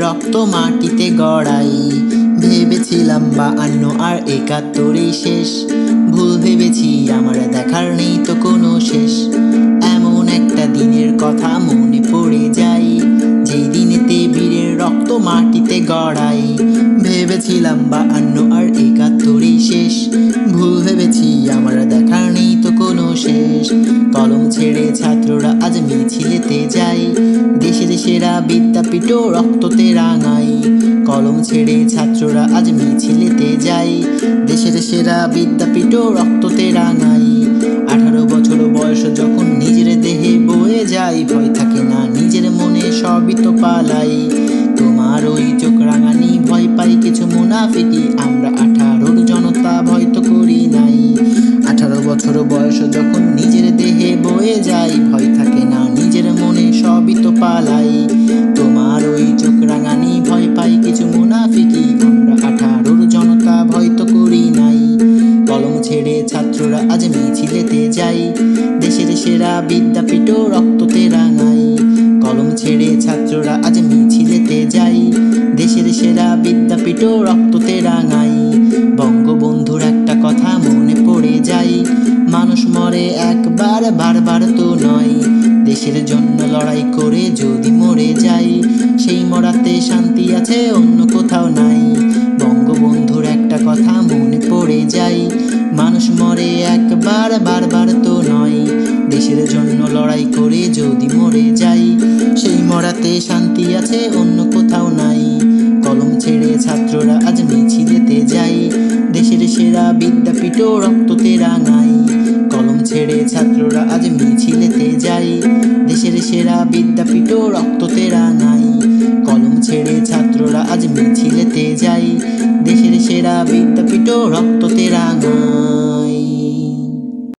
রক্ত মাটিতে গড়াই। ভেবেছিলাম বা অন্য আর একাত্তরই শেষ। ভুল ভেবেছি, আমার দেখার নেই তো কোনো শেষ। এমন একটা দিনের কথা মনে পড়ে যায়, যেই দিনেতে বীরের রক্ত মাটিতে গড়াই। ভেবেছিলাম বা অন্য আর একাত্তরই শেষ। ভুল ভেবেছি, আমার দেখার নেই তো কোনো শেষ। কলম ছেড়ে ছাত্ররা আজ মিছিলেতে যায়। বিদ্যাপীঠ রক্ততে রাঙাই কলম ছেড়ে ছাত্ররা আজ মিছিলেতে যায়। দেশের সেরা বিদ্যাপীঠ রক্ততে রাঙাই আঠারো বছর বয়স যখন নিজের দেহে বয়ে যায়, ভয় থাকে না নিজের মনে সবই তো পালাই। তোমার ওই চোখ রাঙানি, ভয় পাই কিছু মুনাফিকি। আমরা আঠারোর জনতা ভয় তো করি নাই। আঠারো বছর বয়স যখন নিজের দেহে বয়ে যায়, ভয় মিছিলেতে যাই দেশের সেরা বিদ্যাপীঠ রক্ততে রাঙাই কলম ছেড়ে ছাত্ররা আজ মিছিলেতে যাই। দেশের সেরা বিদ্যাপীঠ রক্ততে রাঙাই বঙ্গবন্ধুর একটা কথা মনে পড়ে যাই মানুষ মরে একবার, বারবার তো নয়। দেশের জন্য লড়াই করে যদি মরে যাই, সেই মরাতে শান্তি আছে অন্য কোথাও নাই। বঙ্গবন্ধুর একটা কথা মনে পড়ে যায়। মানুষ মরে একবার, বারবার তো নয়। দেশের জন্য লড়াই করে যদি মরে যাই, সেই মরাতে শান্তি আছে, অন্য কোথাও নাই। কলম ছেড়ে ছাত্ররা আজ মিছিলেতে যাই। দেশের সেরা বিদ্যাপীঠ রক্ততে রাঙাই কলম ছেড়ে ছাত্ররা আজ মিছিলেতে যাই। দেশের সেরা বিদ্যাপীঠ রক্ততে রাঙাই কলম ছেড়ে ছাত্ররা আজ মিছিলেতে যাই। দেশের সেরা বিদ্যাপীঠ রক্ততে রাঙাই